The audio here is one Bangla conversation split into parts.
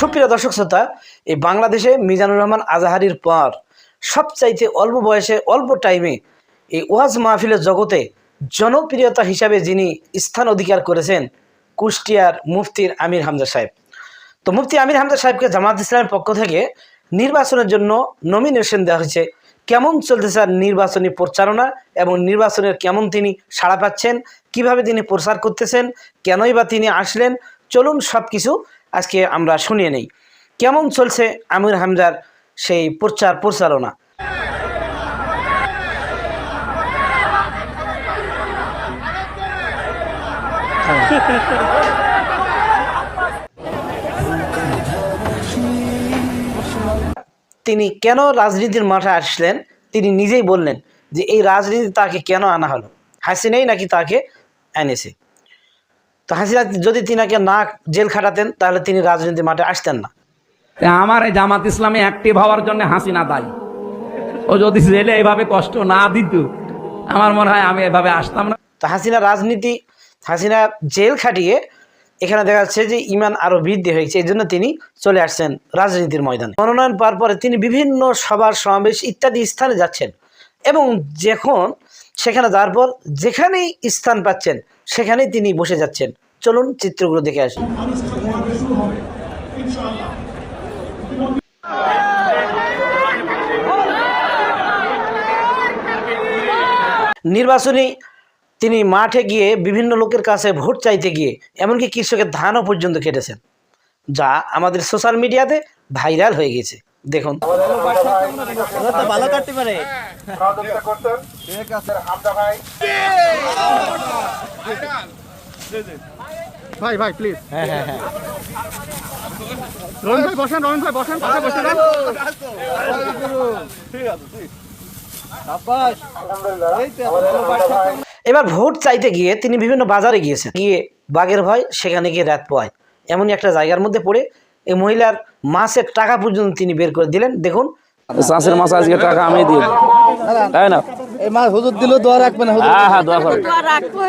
সুপ্রিয় দর্শক শ্রোতা, এই বাংলাদেশে মিজানুর রহমান আজাহারির পর সবচাইতে অল্প বয়সে, অল্প টাইমে এই ওয়াজ মাহফিলের জগতে জনপ্রিয়তা হিসাবে যিনি স্থান অধিকার করেছেন কুষ্টিয়ার মুফতির আমির হামজা সাহেব। তো মুফতি আমির হামজা সাহেবকে জামাত ইসলামের পক্ষ থেকে নির্বাচনের জন্য নমিনেশন দেওয়া হয়েছে। কেমন চলতেছে আর নির্বাচনী প্রচারণা এবং নির্বাচনের কেমন তিনি সাড়া পাচ্ছেন? কীভাবে তিনি প্রচার করতেছেন? কেনই বা তিনি আসলেন? চলুন সব কিছু আজকে আমরা শুনিয়ে নেই। কেমন চলছে আমির হামজার সেই প্রচার প্রচারণা তিনি কেন রাজনীতির মাঠে আসলেন? তিনি নিজেই বললেন যে এই রাজনীতি তাকে কেন আনা হলো? হাসিনাই নাকি তাকে এনেছে? তো হাসিনা যদি তিনাকে না জেল খাটাতেন তাহলে তিনি রাজনীতির মাঠে আসতেন না। আমার এই জামাত ইসলামে অ্যাক্টিভ হওয়ার জন্য হাসিনা দায়ী। ও যদি জেলে এইভাবে কষ্ট না দিত আমার মনে হয় আমি এভাবে আসতাম না। তো হাসিনা রাজনীতি হাসিনা জেল খাটিয়ে এখানে দেখা যাচ্ছে যে ইমান আরও বৃদ্ধি হয়েছে এই জন্য তিনি চলে আসছেন রাজনীতির ময়দানে। মনোনয়ন পাওয়ার পরে তিনি বিভিন্ন সভার সমাবেশ ইত্যাদি স্থানে যাচ্ছেন। এবং যখন সেখানে যাওয়ার পর যেখানেই স্থান পাচ্ছেন, সেখানেই তিনি বসে যাচ্ছেন। চলুন চিত্রগুলো দেখে আসি। নির্বাচনী তিনি মাঠে গিয়ে বিভিন্ন লোকের কাছে ভোট চাইতে গিয়ে, এমনকি কৃষকের ধানও পর্যন্ত কেটেছেন, যা আমাদের সোশ্যাল মিডিয়াতে ভাইরাল হয়ে গেছে দেখুন। ভালো কাটতে পারে। ঠিক আছে ভাই ভাই ভাই প্লিজ হ্যাঁ হ্যাঁ হ্যাঁ। রোহন ভাই বসেন রোহন ভাই বসেন পাশে বসে যান। এবার ভোট চাইতে গিয়ে তিনি বিভিন্ন বাজারে গিয়েছেন। গিয়ে বাঘের ভয় সেখানে গিয়ে রাত পোয়ায়। এমনই একটা জায়গার মধ্যে পড়ে এই মহিলার মাসের টাকা পর্যন্ত তিনি বের করে দিলেন। দেখুন চাষের মাছ আজকে টাকা আমি দিয়ে তাই না? এই মা হুজুর দিল দোয়া রাখবেন হ্যাঁ হ্যাঁ দোয়া করবেন।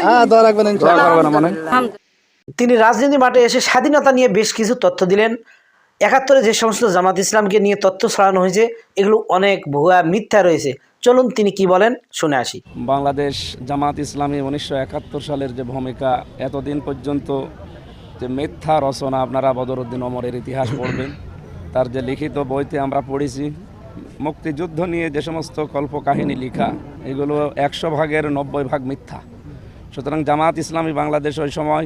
হ্যাঁ দোয়া রাখবেন ইনশাআল্লাহ। করবে মানে? তিনি রাজনীতি মাঠে এসে স্বাধীনতা নিয়ে বেশ কিছু তথ্য দিলেন। একাত্তরে যে সমস্ত জামাত ইসলামকে নিয়ে তথ্য ছড়ানো হয়েছে এগুলো অনেক ভুয়া মিথ্যা রয়েছে। চলুন তিনি কি বলেন শুনে আসি। বাংলাদেশ জামাত ইসলামী উনিশশো একাত্তর সালের যে ভূমিকা এতদিন পর্যন্ত যে মিথ্যা রচনা আপনারা বদরুদ্দিন অমরের ইতিহাস পড়বেন। তার যে লিখিত বইতে আমরা পড়েছি, মুক্তিযুদ্ধ নিয়ে যে সমস্ত কল্পকাহিনী লেখা, এগুলো একশো ভাগের নব্বই ভাগ মিথ্যা। সুতরাং জামাত ইসলামী বাংলাদেশ ওই সময়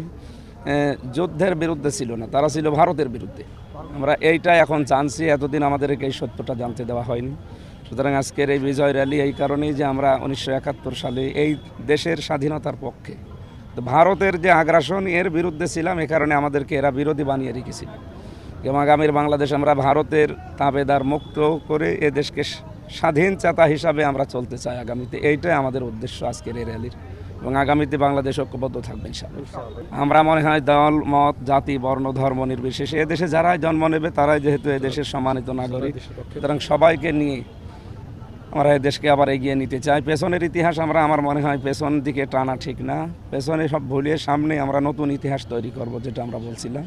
যুদ্ধের বিরুদ্ধে ছিল না, তারা ছিল ভারতের বিরুদ্ধে। আমরা এইটা এখন জানছি, এতদিন আমাদেরকে এই সত্যটা জানতে দেওয়া হয়নি। সুতরাং আজকের এই বিজয় র্যালি এই কারণেই যে আমরা উনিশশো একাত্তর সালে এই দেশের স্বাধীনতার পক্ষে ভারতের যে আগ্রাসন, এর বিরুদ্ধে ছিলাম, এ কারণে আমাদেরকে এরা বিরোধী বানিয়ে রেখেছিল। এবং আগামীর বাংলাদেশ আমরা ভারতের তাবেদার মুক্ত করে এ দেশকে স্বাধীন চাতা হিসাবে আমরা চলতে চাই আগামীতে। এইটাই আমাদের উদ্দেশ্য আজকের এই র্যালির। এবং আগামীতে বাংলাদেশ ঐক্যবদ্ধ থাকবে আমরা মনে হয় দল, মত, জাতি, বর্ণ, ধর্ম নির্বিশেষে এদেশে যারাই জন্ম নেবে, তারাই যেহেতু এদেশের সম্মানিত নাগরিক। সুতরাং সবাইকে নিয়ে আমরা দেশকে আবার এগিয়ে নিতে চাই। পেছনের ইতিহাস আমরা আমার মনে হয় পেছন দিকে টানা ঠিক না। পেছনে সব ভুলিয়ে সামনে আমরা নতুন ইতিহাস তৈরি করব যেটা আমরা বলছিলাম।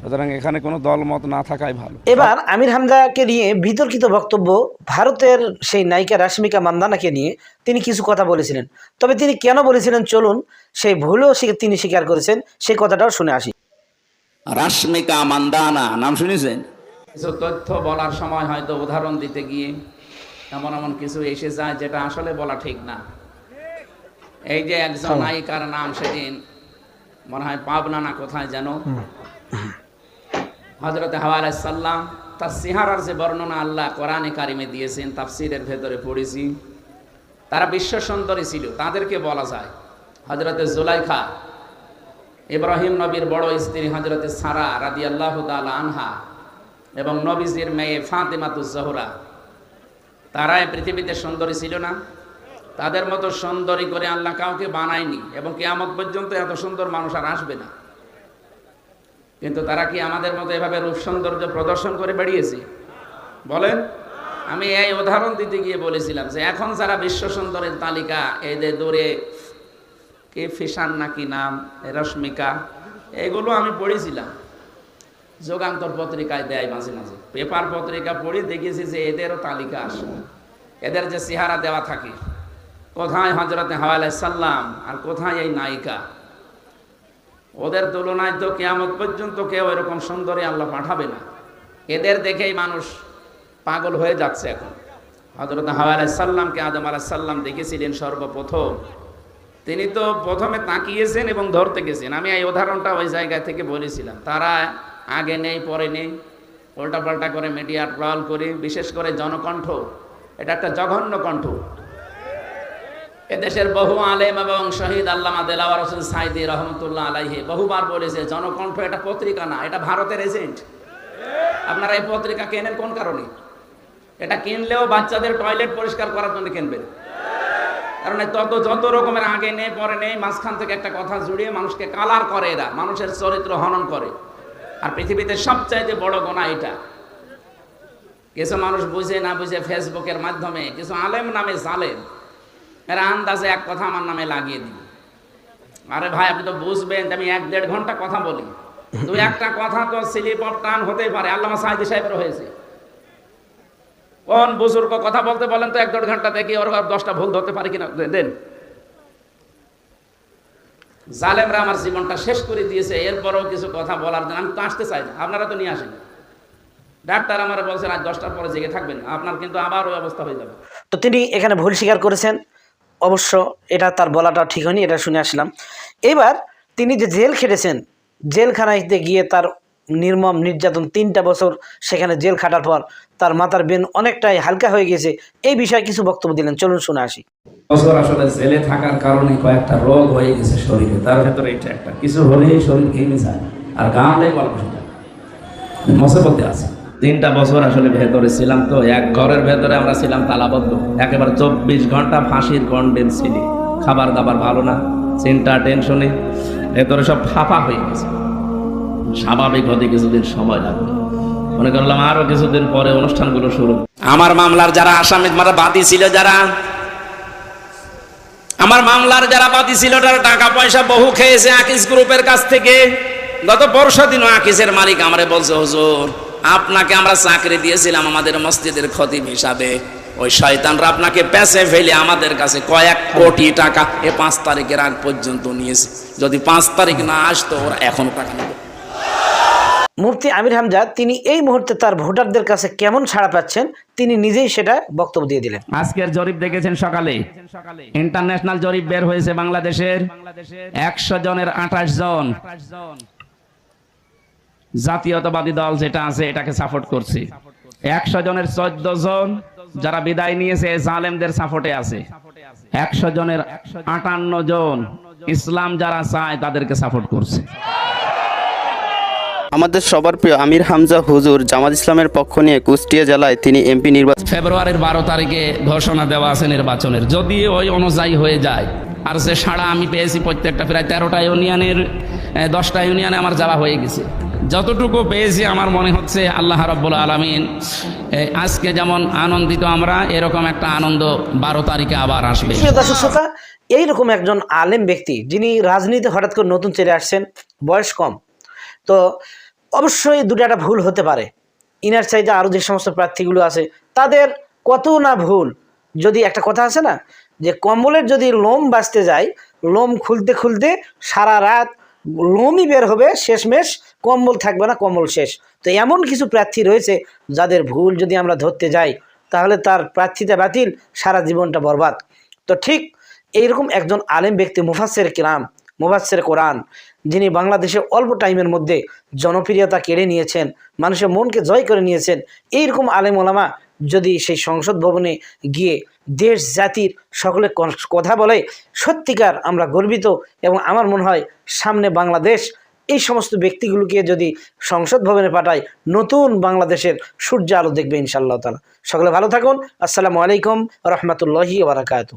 সুতরাং এখানে কোনো দলমত না থাকাই ভালো। এবার আমির হামজাকে নিয়ে বিতর্কিত বক্তব্য ভারতের সেই নায়িকা রাশ্মিকা মান্দানাকে নিয়ে তিনি কিছু কথা বলেছিলেন। তবে তিনি কেন বলেছিলেন চলুন সেই ভুলও তিনি স্বীকার করেছেন সেই কথাটাও শুনে আসি। রাশ্মিকা মান্দানা নাম শুনেছেন? কিছু তথ্য বলার সময় হয়তো উদাহরণ দিতে গিয়ে এমন এমন কিছু এসে যায় যেটা আসলে বলা ঠিক না। এই যে একজন নায়িকার নাম সেদিন মনে হয় পাবনা না কোথায় যেন। হজরত হাওয়া তার সিহারার যে বর্ণনা আল্লাহ কোরআনে কারিমে দিয়েছেন তাফসিরের ভেতরে পড়েছি। তারা বিশ্ব সুন্দরী ছিল তাদেরকে বলা যায়। হজরতে জুলাইখা ইব্রাহিম নবীর বড় স্ত্রী হজরতে সারা রাদি আল্লাহ আনহা এবং নবীজির মেয়ে ফাতেমাতুজ জহরা। তারাই পৃথিবীতে সুন্দরী ছিল না। তাদের মতো সুন্দরী করে আল্লাহ কাউকে বানায়নি এবং কেয়ামত পর্যন্ত এত সুন্দর মানুষ আর আসবে না। কিন্তু তারা কি আমাদের মতো এভাবে রূপ সৌন্দর্য প্রদর্শন করে বেরিয়েছে বলেন, আমি এই উদাহরণ দিতে গিয়ে বলেছিলাম যে এখন যারা বিশ্ব সুন্দরের তালিকা এই যে দূরে কে ফিসান নাকি নাম, রশ্মিকা, এগুলো আমি পড়েছিলাম। যোগান্তর পত্রিকায় দেয় মাঝে মাঝে। পেপার পত্রিকা পড়ে দেখেছি যে এদেরও তালিকা আসে এদের যে চেহারা দেওয়া থাকে, কোথায় হজরতে হাওয়া সাল্লাম আর কোথায় এই নায়িকা? ওদের তুলনায় তো কেয়ামত পর্যন্ত কেউ এরকম সুন্দরী আল্লাহ পাঠাবে না। এদের দেখেই মানুষ পাগল হয়ে যাচ্ছে এখন। হজরত হাওয়া সাল্লামকে আদম আলাহ সাল্লাম দেখেছিলেন সর্বপ্রথম। তিনি তো প্রথমে তাকিয়েছেন এবং ধরতে গেছেন। আমি এই উদাহরণটা ওই জায়গা থেকে বলেছিলাম। তারা আগে নেই, পরে নেই। উল্টাপাল্টা করে মিডিয়া ট্রল করে, বিশেষ করে জনকণ্ঠ। এটা একটা জঘন্য কণ্ঠ। এদেশের বহু আলেম এবং শহীদ আল্লামা দেলাওয়ার হোসেন সাইদি রহমতুল্লাহ আলাইহি বহুবার বলেছে, জনকণ্ঠ এটা পত্রিকা না, এটা ভারতের এজেন্ট আপনারা এই পত্রিকা কেনেন কোন কারণে? এটা কিনলেও বাচ্চাদের টয়লেট পরিষ্কার করার জন্য কিনবেন। কারণ তত যত রকমের আগে নেই, পরে নেই, মাঝখান থেকে একটা কথা জুড়িয়ে মানুষকে কালার করে এরা, মানুষের চরিত্র হনন করে। আর পৃথিবীতে সবচাইতে বড় গোনা এটা। কিছু মানুষ বুঝে না বুঝে ফেসবুকের মাধ্যমে কিছু আলেম নামে জালেম এরা আন্দাজে এক কথা আমার নামে লাগিয়ে দিল আরে ভাই আপনি তো বুঝবেন আমি এক দেড় ঘণ্টা কথা বলি। দু একটা কথা তো স্লিপ অফ টান হতেই পারে আল্লামা সাহিদি সাহেবের হয়েছে। কোন বুজুর্গ কথা বলতে বলেন তো এক দেড় ঘণ্টা দেখি ওর দশটা ভুল ধরতে পারি কিনা দেন। জালেমরা আমার জীবনটা শেষ করে দিয়েছে, এরপরেও কিছু কথা বলার জন্য। আমি তো আসতে চাই না, আপনারা তো নিয়ে আসেন। ডাক্তার আমার বলছেন, আজ দশটার পরে জেগে থাকবেন, আপনার কিন্তু আবার ওই অবস্থা হয়ে যাবে। তো তিনি এখানে ভুল স্বীকার করেছেন। অবশ্য এটা তার বলাটা ঠিক হয়নি, এটা শুনে আসলাম। এবার তিনি যে জেল খেটেছেন, জেলখানায় গিয়ে তার নির্মম, নির্যাতন তিনটা বছর সেখানে জেল খাটার পর তার মাথার বেন অনেকটাই হালকা হয়ে গেছে। এই বিষয়ে কিছু বক্তব্য দিলেন, চলুন শুনে আসি। বছর আসলে জেলে থাকার কারণে কয়েকটা রোগ হয়ে গেছে শরীরে, তার ভেতরে এটা একটা। কিছু হলেই শরীর ভেঙে যায়, আর গাঁলে গল্প শোনা মশাপতি আছে। তিনটা বছর আসলে ভেতরে ছিলাম তো, এক ঘরের ভেতরে আমরা ছিলাম তালাবদ্ধ। একেবারে চব্বিশ ঘণ্টা ফাঁসির কন্ডেন ছিলি। খাবার দাবার ভালো না, চিন্তা টেনশনে ভেতরে সব ফাঁপা হয়ে গেছে। স্বাভাবিক হতে কিছুদিন সময় লাগবে। মনে করলাম আরও কিছুদিন পরে অনুষ্ঠানগুলো শুরু আমার মামলার যারা আসামি মারা বাদী ছিল যারা, আমার মামলার যারা বাদী ছিল, তারা টাকা পয়সা বহু খেয়েছে আকিস গ্রুপের কাছ থেকে। গত পরশু দিনও আকিসের মালিক আমারে বলছে, হুজুর, আপনাকে আমরা চাকরি দিয়েছিলাম আমাদের মসজিদের খতিব হিসাবে। ওই শয়তানরা আপনাকে পেছে ফেলে আমাদের কাছে কয়েক কোটি টাকা এ পাঁচ তারিখের আগ পর্যন্ত নিয়েছে। যদি পাঁচ তারিখ না আসতো, ওরা এখনও টাকা নেবে মুফতি আমির হামজা তিনি এই মুহূর্তে তার ভোটারদের কাছে কেমন ছাড়া পাচ্ছেন, তিনি নিজেই সেটা বক্তব্য দিয়ে দিলেন। আজকের জরিপ দেখেছেন সকালে। ইন্টারন্যাশনাল জরিপ বের হয়েছে বাংলাদেশের একশো জনের আঠাশ জন। জাতীয়তাবাদী দল যেটা আছে, এটাকে সাপোর্ট করছে। একশো জনের চোদ্দ জন যারা বিদায় নিয়েছে জালেমদের সাপোর্টে আছে। একশো জনের আটান্ন জন ইসলাম যারা চায়, তাদেরকে সাপোর্ট করছে। আমাদের সবার প্রিয় আমির হামজা হুজুর জামাত ইসলামের পক্ষ নিয়ে কুষ্টিয়া জেলায় তিনি এমপি নির্বাচন ফেব্রুয়ারির বারো তারিখে ঘোষণা দেওয়া আছে নির্বাচনের। যদি ওই অনুযায়ী হয়ে যায় আর যে সাড়া আমি পেয়েছি প্রত্যেকটা প্রায় তেরোটা ইউনিয়নের দশটা ইউনিয়নে আমার যাওয়া হয়ে গেছে। যতটুকু পেয়েছি আমার মনে হচ্ছে আল্লাহ রব্বুল আলমিন আজকে যেমন আনন্দিত আমরা এরকম একটা আনন্দ বারো তারিখে আবার আসবে। দর্শক শ্রোতা এইরকম একজন আলেম ব্যক্তি যিনি রাজনীতি হঠাৎ করে নতুন চলে আসছেন বয়স কম তো অবশ্যই দুটো একটা ভুল হতে পারে। ইনার চাইতে আরও যে সমস্ত প্রার্থীগুলো আছে, তাদের কত না ভুল? যদি একটা কথা আছে না, যে কম্বলের যদি লোম বাঁচতে যায়, লোম খুলতে খুলতে সারা রাত লোমই বের হবে, শেষমেশ কম্বল থাকবে না, কম্বল শেষ। তো এমন কিছু প্রার্থী রয়েছে, যাদের ভুল যদি আমরা ধরতে যাই, তাহলে তার প্রার্থীতা বাতিল, সারা জীবনটা বরবাদ। তো ঠিক এইরকম একজন আলেম ব্যক্তি মুফাসের কিরাম মুফাসের কোরআন, যিনি বাংলাদেশে অল্প টাইমের মধ্যে জনপ্রিয়তা কেড়ে নিয়েছেন, মানুষের মনকে জয় করে নিয়েছেন, এইরকম আলেম ওলামা যদি সেই সংসদ ভবনে গিয়ে দেশ, জাতির সকলে কথা বলে, সত্যিকার আমরা গর্বিত এবং আমার মনে হয় সামনে বাংলাদেশ এই সমস্ত ব্যক্তিগুলোকে যদি সংসদ ভবনে পাঠায়, নতুন বাংলাদেশের সূর্য আলো দেখবে ইনশাআল্লাহ তালা সকলে ভালো থাকুন। আসসালামু আলাইকুম রহমতুল্লাহি বারাকাতু